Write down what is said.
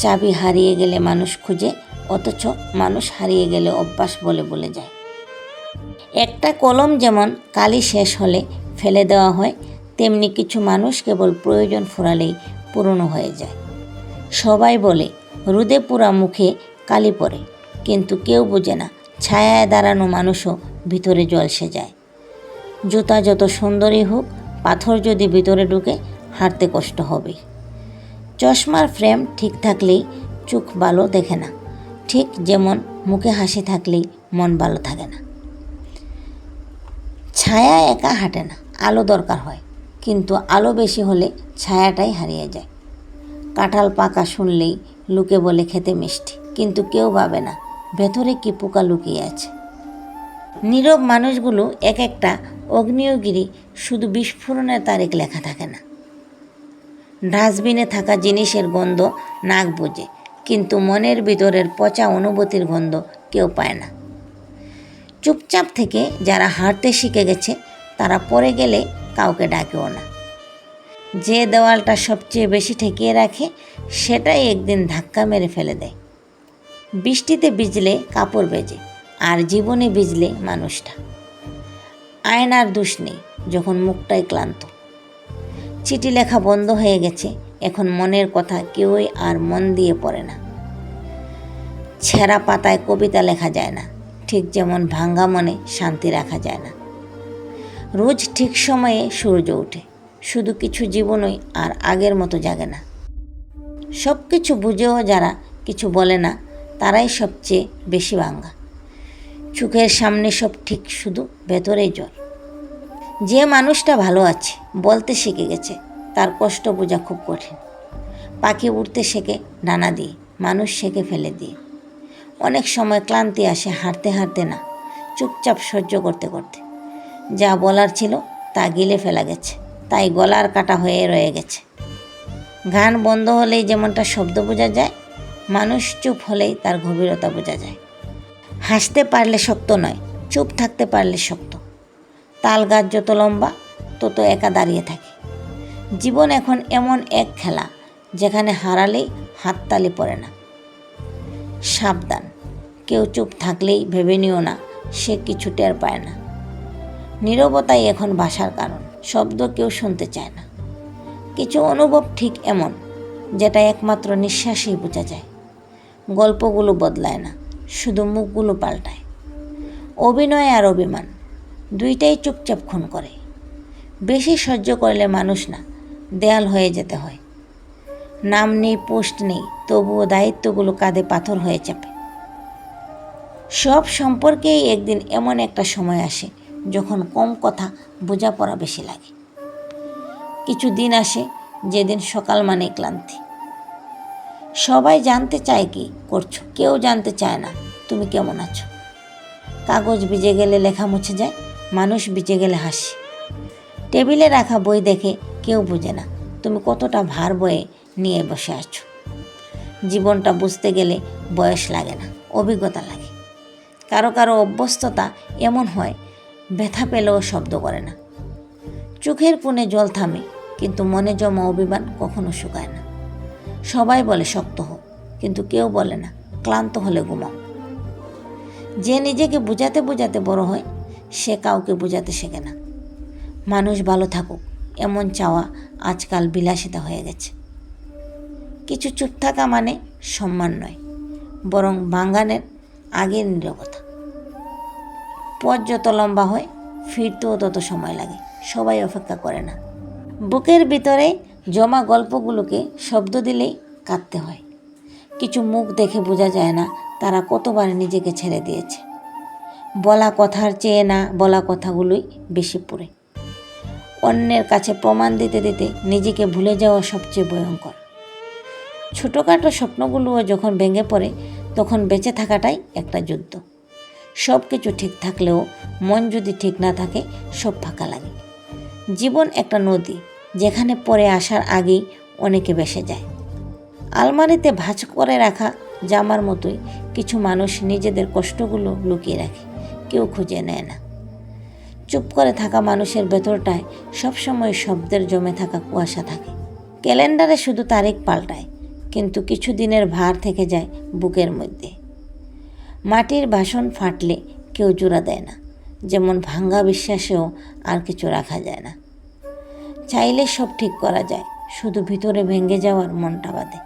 চাবি হারিয়ে গেলে মানুষ খুঁজে, অথচ মানুষ হারিয়ে গেলে অভ্যাস বলে বলে যায়। একটা কলম যেমন কালি শেষ হলে ফেলে দেওয়া হয়, তেমনি কিছু মানুষ কেবল প্রয়োজন ফুরালেই পুরনো হয়ে যায়। সবাই বলে, রোদে পুরা মুখে কালি পড়ে। কিন্তু কেউ বোঝে না, ছায়ায় দাঁড়ানো মানুষও ভিতরে জলসে যায়। জুতা যত সুন্দরই হোক, পাথর যদি ভিতরে ঢুকে, হাঁটতে কষ্ট হবে চশমার ফ্রেম ঠিক থাকলেই চোখ ভালো দেখে না। ঠিক যেমন মুখে হাসি থাকলেই মন ভালো থাকে না। ছায়া একা হাঁটে না, আলো দরকার হয়। কিন্তু আলো বেশি হলে ছায়াটাই হারিয়ে যায়। কাঁঠাল পাকা শুনলেই লোকে বলে খেতে মিষ্টি, কিন্তু কেউ ভাবে না, ভেতরে কি পোকা লুকিয়ে আছে। নীরব মানুষগুলো এক একটা অগ্নিয়গিরি শুধু বিস্ফোরণের তারিখ লেখা থাকে না। ডাস্টবিনে থাকা জিনিসের গন্ধ নাক বোঝে, কিন্তু মনের ভিতরের পচা অনুভূতির গন্ধ কেউ পায় না। চুপচাপ থেকে যারা হাঁটতে শিখে গেছে, তারা পরে গেলে কাউকে ডাকেও না। যে দেওয়ালটা সবচেয়ে বেশি ঠেকিয়ে রাখে, সেটাই একদিন ধাক্কা মেরে ফেলে দেয়। বৃষ্টিতে ভিজলে কাপড় বেজে, আর জীবনে ভিজলে মানুষটা। আয়নার দোষ নেই, যখন মুখটাই ক্লান্ত। চিঠি লেখা বন্ধ হয়ে গেছে। এখন মনের কথা কেউই আর মন দিয়ে পড়ে না। ছেঁড়া পাতায় কবিতা লেখা যায় না। ঠিক যেমন ভাঙ্গা মনে শান্তি রাখা যায় না। রোজ ঠিক সময়ে সূর্য ওঠে। শুধু কিছু জীবনই আর আগের মতো জাগে না। সব কিছু বুঝেও যারা কিছু বলে না, তারাই সবচেয়ে বেশি ভাঙ্গা। চোখের সামনে সব ঠিক শুধু ভেতরেই জ্বর যে মানুষটা ভালো আছে, বলতে শিখে গেছে, তার কষ্ট বোঝা খুব কঠিন। পাখি উড়তে শেখে ডানা দিয়ে, মানুষ শেখে ফেলে দিয়ে। অনেক সময় ক্লান্তি আসে হাঁটতে হাঁটতে না, চুপচাপ সহ্য করতে করতে। যা বলার ছিল তা গিলে ফেলা গেছে, তাই গলার কাটা হয়ে রয়ে গেছে। গান বন্ধ হলেই যেমনটা শব্দ বোঝা যায়, মানুষ চুপ হলেই তার গভীরতা বোঝা যায়। হাসতে পারলে শক্ত নয়, চুপ থাকতে পারলে শক্ত। তাল গাছ যত লম্বা, তত একা দাঁড়িয়ে থাকে। জীবন এখন এমন এক খেলা, যেখানে হারালেই হাততালি পড়ে না। সাবধান, কেউ চুপ থাকলেই ভেবে নিও না, সে কিছু টের পায় না। নীরবতাই এখন ভাষার কারণ, শব্দ কেউ শুনতে চায় না। কিছু অনুভব ঠিক এমন, যেটা একমাত্র নিঃশ্বাসেই বোঝা যায়। গল্পগুলো বদলায় না, শুধু মুখগুলো পাল্টায়। অভিনয় আর অভিমান দুইটাই চুপচাপ খুন করে। বেশি সহ্য করলে মানুষ না, দেয়াল হয়ে যেতে হয়। নাম নেই, পোস্ট নেই, তবুও দায়িত্বগুলো কাঁধে পাথর হয়ে চাপে। সব সম্পর্কেই একদিন এমন একটা সময় আসে, যখন কম কথা বোঝাপড়া বেশি লাগে। কিছু দিন আসে, যেদিন সকাল মানে ক্লান্তি। সবাই জানতে চায় কি করছ, কেউ জানতে চায় না, তুমি কেমন আছো? কাগজ ভিজে গেলে লেখা মুছে যায় মানুষ ভিজে গেলে হাসি। টেবিলে রাখা বই দেখে কেউ বোঝে না, তুমি কতটা ভার বয়ে নিয়ে বসে আছো। জীবনটা বুঝতে গেলে বয়স লাগে না, অভিজ্ঞতা লাগে। কারও কারও অভ্যস্ততা এমন হয়, ব্যথা পেলেও শব্দ করে না। চোখের কোণে জল থামে, কিন্তু মনে জমা অভিমান কখনো শুকায় না। সবাই বলে শক্ত হোক কিন্তু কেউ বলে না, ক্লান্ত হলে ঘুমাও। যে নিজেকে বোঝাতে বোঝাতে বড় হয় সে কাউকে বোঝাতে শেখে না। মানুষ ভালো থাকুক, এমন চাওয়া আজকাল বিলাসিতা হয়ে গেছে। কিছু চুপ থাকা মানে সম্মান নয়, বরং বাঙ্গানের আগের নীরবতা। পথ যত লম্বা হয়, ফিরতেও তত সময় লাগে, সবাই অপেক্ষা করে না। বুকের ভিতরে জমা গল্পগুলোকে শব্দ দিলেই কাঁদতে হয়। কিছু মুখ দেখে বোঝা যায় না তারা কতবার নিজেকে ছেড়ে দিয়েছে। বলা কথার চেয়ে না বলা কথাগুলোই বেশি পড়ে। অন্যের কাছে প্রমাণ দিতে দিতে নিজেকে ভুলে যাওয়া সবচেয়ে ভয়ঙ্কর। ছোটোখাটো স্বপ্নগুলোও যখন ভেঙে পড়ে, তখন বেঁচে থাকাটাই একটা যুদ্ধ। সব কিছু ঠিক থাকলেও মন যদি ঠিক না থাকে, সব ফাঁকা লাগে। জীবন একটা নদী, যেখানে পরে আসার আগেই অনেকে বেসে যায়। আলমারিতে ভাঁজ করে রাখা জামার মতোই কিছু মানুষ নিজেদের কষ্টগুলো লুকিয়ে রাখে। কেউ খুঁজে নেয় না। চুপ করে থাকা মানুষের ভেতরটায় সবসময় শব্দের জমে থাকা কুয়াশা থাকে। ক্যালেন্ডারে শুধু তারিখ পাল্টায়, কিন্তু কিছু দিনের ভার থেকে যায় বুকের মধ্যে। মাটির বাসন ফাটলে কেউ জোড়া দেয় না, যেমন ভাঙ্গা বিশ্বাসেও আর কিছু রাখা যায় না। চাইলে সব ঠিক করা যায়, শুধু ভিতরে ভেঙে যাওয়ার মনটা বাদে।